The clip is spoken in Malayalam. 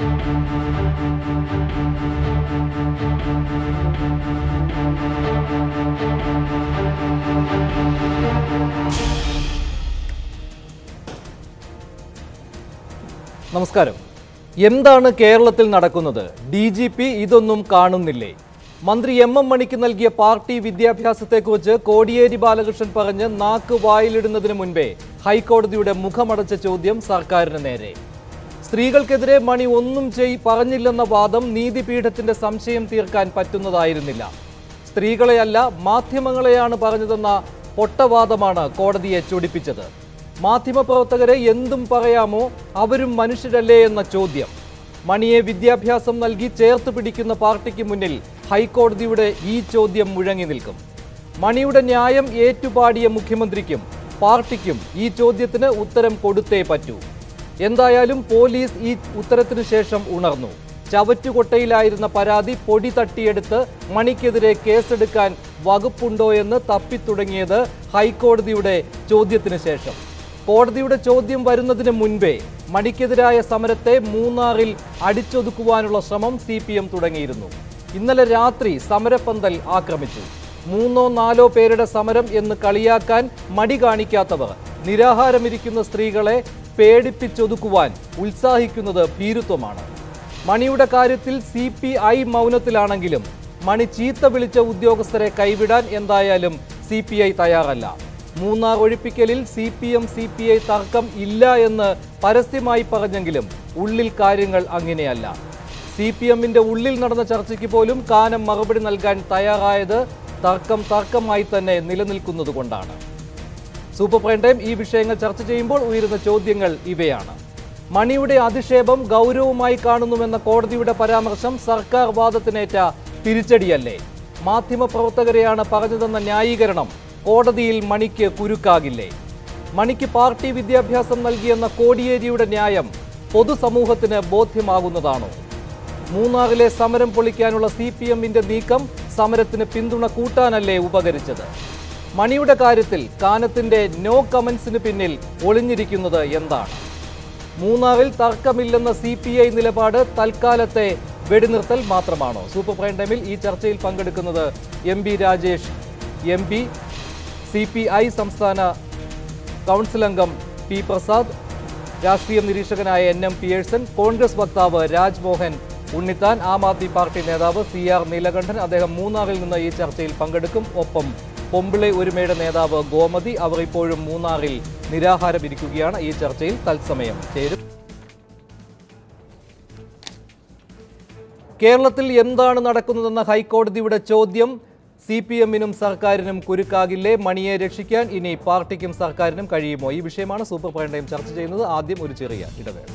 നമസ്കാരം. എന്താണ് കേരളത്തിൽ നടക്കുന്നത്? ഡി ജി പി ഇതൊന്നും കാണുന്നില്ലേ? മന്ത്രി എം എം മണിക്ക് നൽകിയ പാർട്ടി വിദ്യാഭ്യാസത്തെക്കുറിച്ച് കോടിയേരി ബാലകൃഷ്ണൻ പറഞ്ഞ് നാക്ക് വായിലിടുന്നതിന് മുൻപേ ഹൈക്കോടതിയുടെ മുഖമടച്ച ചോദ്യം സർക്കാരിന് നേരെ. സ്ത്രീകൾക്കെതിരെ മണി ഒന്നും ചെയ് പറഞ്ഞില്ലെന്ന വാദം നീതിപീഠത്തിന്റെ സംശയം തീർക്കാൻ പറ്റുന്നതായിരുന്നില്ല. സ്ത്രീകളെയല്ല മാധ്യമങ്ങളെയാണ് പറഞ്ഞതെന്ന പൊട്ടവാദമാണ് കോടതിയെ ചൊടിപ്പിച്ചത്. മാധ്യമപ്രവർത്തകരെ എന്തും പറയാമോ അവരും മനുഷ്യരല്ലേ എന്ന ചോദ്യം. മണിയെ വിദ്യാഭ്യാസം നൽകി ചേർത്ത് പിടിക്കുന്ന പാർട്ടിക്ക് മുന്നിൽ ഹൈക്കോടതിയുടെ ഈ ചോദ്യം മുഴങ്ങി നിൽക്കും. മണിയുടെ ന്യായം ഏറ്റുപാടിയ മുഖ്യമന്ത്രിക്കും പാർട്ടിക്കും ഈ ചോദ്യത്തിന് ഉത്തരം കൊടുത്തേ പറ്റൂ. എന്തായാലും പോലീസ് ഈ ഉത്തരത്തിനു ശേഷം ഉണർന്നു. ചവറ്റുകൊട്ടയിലായിരുന്ന പരാതി പൊടി തട്ടിയെടുത്ത് മണിക്കെതിരെ കേസെടുക്കാൻ വകുപ്പുണ്ടോ എന്ന് തപ്പിത്തുടങ്ങിയത് ഹൈക്കോടതിയുടെ ചോദ്യത്തിന് ശേഷം. കോടതിയുടെ ചോദ്യം വരുന്നതിന് മുൻപേ മണിക്കെതിരായ സമരത്തെ മൂന്നാറിൽ അടിച്ചൊതുക്കുവാനുള്ള ശ്രമം സി പി എം തുടങ്ങിയിരുന്നു. ഇന്നലെ രാത്രി സമരപ്പന്തൽ ആക്രമിച്ചു. മൂന്നോ നാലോ പേരുടെ സമരം എന്ന് കളിയാക്കാൻ മടി കാണിക്കാത്തവർ നിരാഹാരമിരിക്കുന്ന സ്ത്രീകളെ പേടിപ്പിച്ചൊതുക്കുവാൻ ഉത്സാഹിക്കുന്നത് ഭീരുത്വമാണ്. മണിയുടെ കാര്യത്തിൽ സി പി ഐ മൗനത്തിലാണെങ്കിലും മണി ചീത്ത വിളിച്ച ഉദ്യോഗസ്ഥരെ കൈവിടാൻ എന്തായാലും സി പി ഐ തയ്യാറല്ല. Munnar ഒഴിപ്പിക്കലിൽ C P M C P I തർക്കം ഇല്ല എന്ന് പരസ്യമായി പറഞ്ഞെങ്കിലും ഉള്ളിൽ കാര്യങ്ങൾ അങ്ങനെയല്ല. സി പി എമ്മിന്റെ ഉള്ളിൽ നടന്ന ചർച്ചയ്ക്ക് പോലും കാനം മറുപടി നൽകാൻ തയ്യാറായത് തർക്കം തർക്കമായി തന്നെ നിലനിൽക്കുന്നതുകൊണ്ടാണ്. സൂപ്പർ പ്രൈം ടൈം ഈ വിഷയങ്ങൾ ചർച്ച ചെയ്യുമ്പോൾ ഉയരുന്ന ചോദ്യങ്ങൾ ഇവയാണ്. മണിയുടെ അധിക്ഷേപം ഗൗരവമായി കാണുന്നുവെന്ന കോടതിയുടെ പരാമർശം സർക്കാർ വാദത്തിനേറ്റ തിരിച്ചടിയല്ലേ? മാധ്യമപ്രവർത്തകരെയാണ് പറഞ്ഞതെന്ന ന്യായീകരണം കോടതിയിൽ മണിക്ക് കുരുക്കാകില്ലേ? മണിക്ക് പാർട്ടി വിദ്യാഭ്യാസം നൽകിയെന്ന കോടിയേരിയുടെ ന്യായം പൊതുസമൂഹത്തിന് ബോധ്യമാകുന്നതാണോ? മൂന്നാറിലെ സമരം പൊളിക്കാനുള്ള സി പി എമ്മിന്റെ നീക്കം സമരത്തിന് പിന്തുണ കൂട്ടാനല്ലേ ഉപകരിച്ചത്? മണിയുടെ കാര്യത്തിൽ കാനത്തിന്റെ നോ കമന്റ്സിന് പിന്നിൽ ഒളിഞ്ഞിരിക്കുന്നത് എന്താണ്? മൂന്നാറിൽ തർക്കമില്ലെന്ന സി പി ഐ നിലപാട് തൽക്കാലത്തെ വെടിനിർത്തൽ മാത്രമാണോ? സൂപ്പർ പ്രൈം ടൈമിൽ ഈ ചർച്ചയിൽ പങ്കെടുക്കുന്നത് M B Rajesh M P C P I സംസ്ഥാന കൗൺസിൽ അംഗം പി പ്രസാദ് രാഷ്ട്രീയ നിരീക്ഷകനായ എൻ എം പിയേഴ്സൺ കോൺഗ്രസ് വക്താവ് രാജ്മോഹൻ ഉണ്ണിത്താൻ ആം ആദ്മി പാർട്ടി നേതാവ് സി ആർ നീലകണ്ഠൻ അദ്ദേഹം മൂന്നാറിൽ നിന്ന് ഈ ചർച്ചയിൽ പങ്കെടുക്കും. ഒപ്പം പൊമ്പിളെ ഒരുമയുടെ നേതാവ് ഗോമതി അവർ ഇപ്പോഴും മൂന്നാറിൽ നിരാഹാരം ഇരിക്കുകയാണ് ഈ ചർച്ചയിൽ തത്സമയം ചേരും. കേരളത്തിൽ എന്താണ് നടക്കുന്നതെന്ന ഹൈക്കോടതിയുടെ ചോദ്യം സി പി എമ്മിനും സർക്കാരിനും കുരുക്കാകില്ലേ? മണിയെ രക്ഷിക്കാൻ ഇനി പാർട്ടിക്കും സർക്കാരിനും കഴിയുമോ? ഈ വിഷയമാണ് സൂപ്പർ പ്രൈം ചർച്ച ചെയ്യുന്നത്. ആദ്യം ഒരു ചെറിയ ഇടവേള.